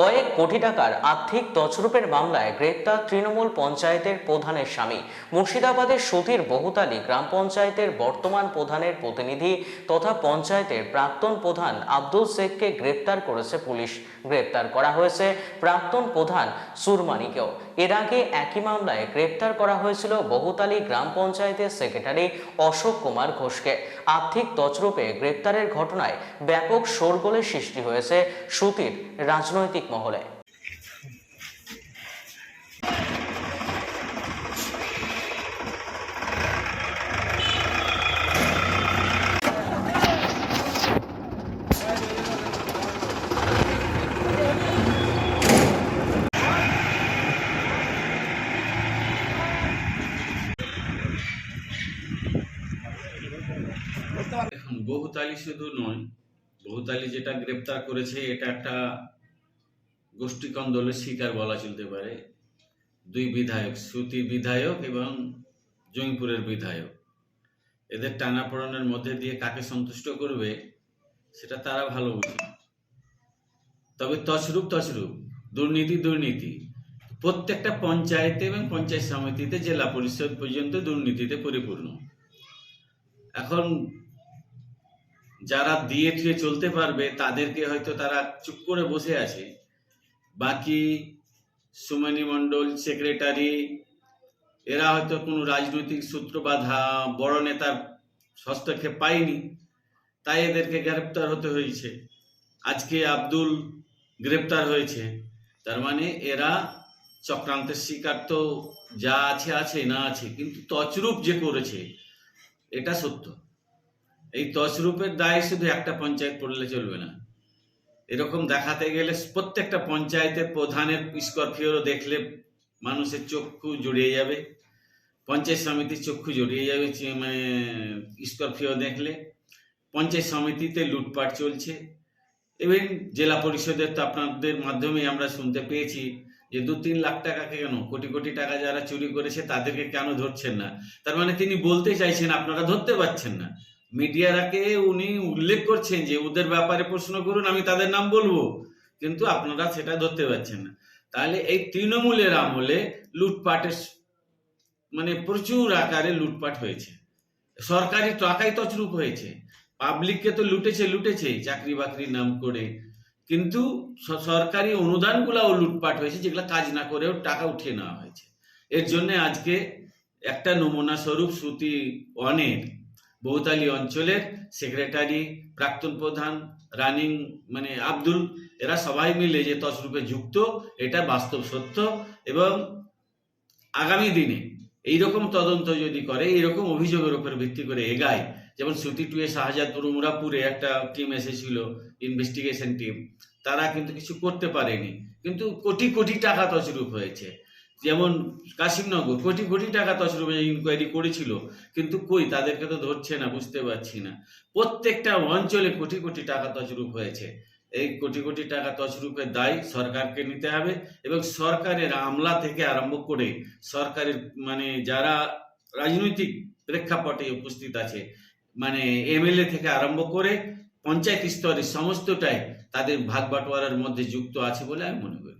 কয়েক কোটি টাকার আর্থিক তছরূপের মামলায় গ্রেপ্তার তৃণমূল পঞ্চায়েতের প্রধানের স্বামী। মুর্শিদাবাদের সুধীর বহুতালী গ্রাম পঞ্চায়েতের বর্তমান প্রধানের প্রতিনিধি তথা পঞ্চায়েতের প্রাক্তন প্রধান আব্দুল শেখকে গ্রেপ্তার করেছে পুলিশ। গ্রেপ্তার করা হয়েছে প্রাক্তন প্রধান সুরমানিকেও। এর আগে একই মামলায় গ্রেপ্তার করা হয়েছিল বহুতালী গ্রাম পঞ্চায়েতের সেক্রেটারি অশোক কুমার ঘোষকে। আর্থিক তছরূপে গ্রেপ্তারের ঘটনায় ব্যাপক শোরগোলের সৃষ্টি হয়েছে সুতির রাজনৈতিক মহলে। বহুতালি শুধু নয় বহুতালি যেটা গ্রেপ্তার করেছে এটা একটা গোষ্ঠী কন্দলের শিকার বলা চলতে পারে। দুই বিধায়ক শ্রুতি বিধায়ক এবং জয়পুরের বিধায়ক। এদের টানাপোড়েনের মধ্যে দিয়ে কাকে সন্তুষ্ট করবে, সেটা তারা ভালো বুঝে। তবে তছরূপ তছরূপ, দুর্নীতি দুর্নীতি। প্রত্যেকটা পঞ্চায়েতে এবং পঞ্চায়েত সমিতিতে জেলা পরিষদ পর্যন্ত দুর্নীতিতে পরিপূর্ণ। এখন যারা দিয়ে থুয়ে চলতে পারবে, তাদেরকে হয়তো তারা চুপ করে বসে আছে। বাকি সুমনি মণ্ডল, সেক্রেটারি, এরা হয়তো কোনো রাজনৈতিক সূত্র বাধা বড় নেতার হস্তক্ষেপ পায়নি, তাই এদেরকে গ্রেপ্তার হতে হয়েছে। আজকে আব্দুল গ্রেপ্তার হয়েছে। তার মানে এরা চক্রান্তের শিকার তো যা আছে আছে, না আছে, কিন্তু তছরূপ যে করেছে, এটা সত্য। এই তছরূপের দায় শুধু একটা পঞ্চায়েত পড়লে চলবে না। এরকম দেখাতে গেলে প্রত্যেকটা পঞ্চায়েতের প্রধানের স্করপিও দেখলে মানুষের চক্ষু জড়িয়ে যাবে। পঞ্চায়েত সমিতির চক্ষু জড়িয়ে যাবে মানে স্করপিও দেখলে। পঞ্চায়েত সমিতিতে লুটপাট চলছে। এবং জেলা পরিষদের তো আপনাদের মাধ্যমে আমরা শুনতে পেয়েছি যে দু তিন লাখ টাকাকে কেন, কোটি কোটি টাকা যারা চুরি করেছে তাদেরকে কেন ধরছেন না? তার মানে তিনি বলতে চাইছেন, আপনারা ধরতে পারছেন না। মিডিয়ারাকে উনি উল্লেখ করছেন যে ওদের ব্যাপারে প্রশ্ন করুন, আমি তাদের নাম বলব। কিন্তু আপনারা সেটা ধরতে পারছেন না। তাহলে এই তৃণমূলের আমলে লুটপাটের মানে প্রচুর আকারে লুটপাট হয়েছে। সরকারি টাকাই তছরূপ হয়েছে। পাবলিককে তো লুটেছে লুটেছে, চাকরি বাকরির নাম করে। কিন্তু সরকারি অনুদানগুলাও লুটপাট হয়েছে, যেগুলো কাজ না করেও টাকা উঠিয়ে নেওয়া হয়েছে। এর জন্য আজকে একটা নমুনা স্বরূপ শ্রুতি অনেক বহুতালি অঞ্চলের সেক্রেটারি প্রাক্তন প্রধান রানিং মানে আব্দুল, এরা সবাই মিলে যে তসরূপে যুক্ত, এটা বাস্তব সত্য এবং আগামী দিনে এইরকম তদন্ত যদি করে, এইরকম অভিযোগের উপর ভিত্তি করে এগায়, যেমন সুতি টুয়ে শাহজাদপুর, উমরাপুরে একটা টিম এসেছিল ইনভেস্টিগেশন টিম তারা কিন্তু কিছু করতে পারেনি, কিন্তু কোটি কোটি টাকা তছরূপ হয়েছে। যেমন কাশিমনগর, কোটি কোটি টাকা তছরূপে ইনকোয়ারি করেছিল, কিন্তু কই তাদেরকে তো ধরছে না, বুঝতে পারছি না। প্রত্যেকটা অঞ্চলে কোটি কোটি টাকা তছরূপ হয়েছে। এই কোটি কোটি টাকা তছরূপের দায় সরকারকে নিতে হবে এবং সরকারের আমলা থেকে আরম্ভ করে সরকারের মানে যারা রাজনৈতিক প্রেক্ষাপটে উপস্থিত আছে মানে এমএলএ থেকে আরম্ভ করে পঞ্চায়েত স্তরের সমস্তটাই তাদের ভাগ বাটোয়ারার মধ্যে যুক্ত আছে বলে আমি মনে করি।